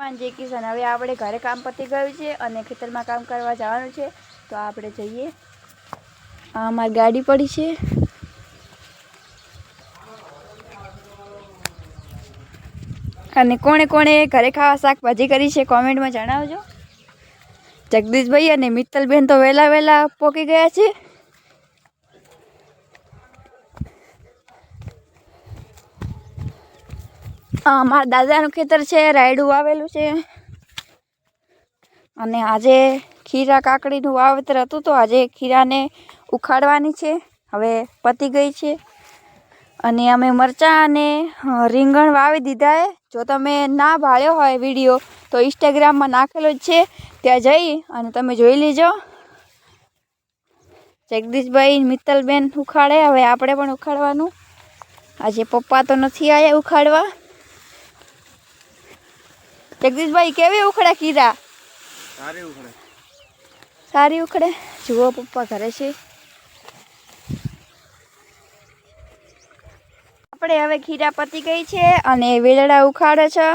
જય કિશન હવે આપણે ઘરે કામ પતી ગયું છે અને ખેતરમાં કામ કરવા જવાનું છે, તો આપણે જઈએ. અમારી ગાડી પડી છે. અને કોણે કોણે ઘરે ખાવા શાકભાજી કરી છે કોમેન્ટમાં જણાવજો. જગદીશભાઈ અને મિત્તલબેન તો વહેલા વહેલા પોકી ગયા છે. મારા દાદાનું ખેતર છે, રાયડું વાવેલું છે. અને આજે ખીરા કાકડીનું વાવેતર હતું તો આજે ખીરાને ઉખાડવાની છે. હવે પતી ગઈ છે. અને અમે મરચાં અને રીંગણ વાવી દીધા એ જો તમે ના ભાળ્યો હોય વીડિયો, તો ઇન્સ્ટાગ્રામમાં નાખેલો જ છે. ત્યાં જઈ અને તમે જોઈ લેજો. જગદીશભાઈ મિત્તલબેન ઉખાડે, હવે આપણે પણ ઉખાડવાનું. આજે પપ્પા તો નથી આવ્યા ઉખાડવા. જગદીશભાઈ કેવી ઉખડે કીધા? સારી ઉખડે. સારી ઉખડે? જુઓ પપ્પા ઘરે છે. આપણે હવે ખીરા પતી ગઈ છે અને વેલડા ઉખાડે છે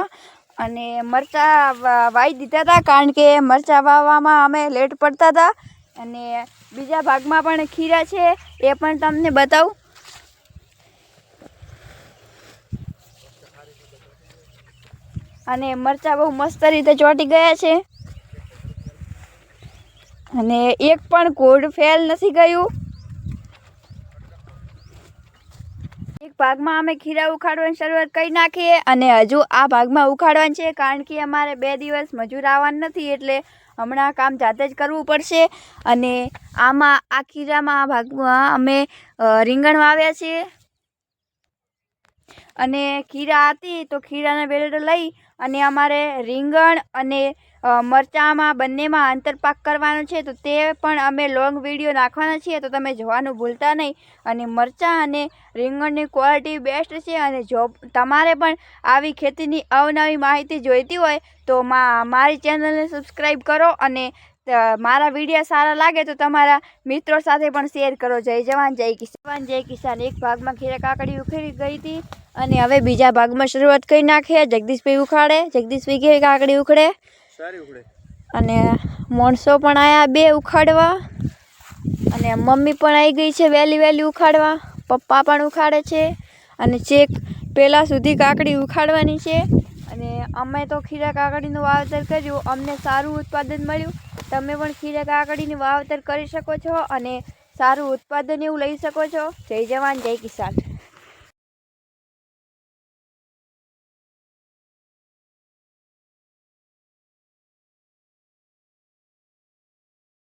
અને મરચાં વાવી દીધા હતા કારણ કે મરચાં વાવવામાં અમે લેટ પડતા હતા અને બીજા ભાગમાં પણ ખીરા છે એ પણ તમને બતાવું. અને મરચાં બહુ મસ્ત રીતે ચોંટી ગયા છે. અને એક પણ કોડ ફેલ નથી ગયું. એક ભાગમાં અમે ખીરા ઉખાડવાની શરૂઆત કરી નાખીએ અને હજુ આ ભાગમાં ઉખાડવાનું છે કારણ કે અમારે બે દિવસ મજૂર આવવાનું નથી એટલે હમણાં કામ જાતે જ કરવું પડશે. અને આમાં, આ ખીરામાં, આ ભાગમાં અમે રીંગણ વાવ્યા છીએ અને ખીરા હતી તો ખીરાના બેલડો લઈ અને અમારે રીંગણ અને મરચાંમાં બંનેમાં આંતરપાક કરવાનો છે, તો તે પણ અમે લોંગ વીડિયો નાખવાના છીએ, તો તમે જોવાનું ભૂલતા નહીં. અને મરચાં અને રીંગણની ક્વોલિટી બેસ્ટ છે અને જો તમારે પણ આવી ખેતીની અવનવી માહિતી જોઈતી હોય, તો મા, મારી ચેનલને સબસ્ક્રાઈબ કરો અને મારા વીડિયો સારા લાગે તો તમારા મિત્રો સાથે પણ શેર કરો. જય જવાન, જય કિસાન. જય કિસાન. એક ભાગમાં ખીરા કાકડી ઉખેડી ગઈ હતી અને હવે બીજા ભાગમાં શરૂઆત કરી નાખીએ. જગદીશભાઈ ઉખાડે. જગદીશભાઈ કે કાકડી ઉખડે. અને માણસો પણ આવ્યા બે ઉખાડવા. અને મમ્મી પણ આવી ગઈ છે વહેલી વહેલી ઉખાડવા. પપ્પા પણ ઉખાડે છે. અને ચેક પહેલાં સુધી કાકડી ઉખાડવાની છે. અને અમે તો ખીરા કાકડીનું વાવેતર કર્યું. અમને સારું ઉત્પાદન મળ્યું. તમે પણ ખીરા કાકડીનું વાવેતર કરી શકો છો અને સારું ઉત્પાદન એવું લઈ શકો છો. જય જવાન જય કિસાન.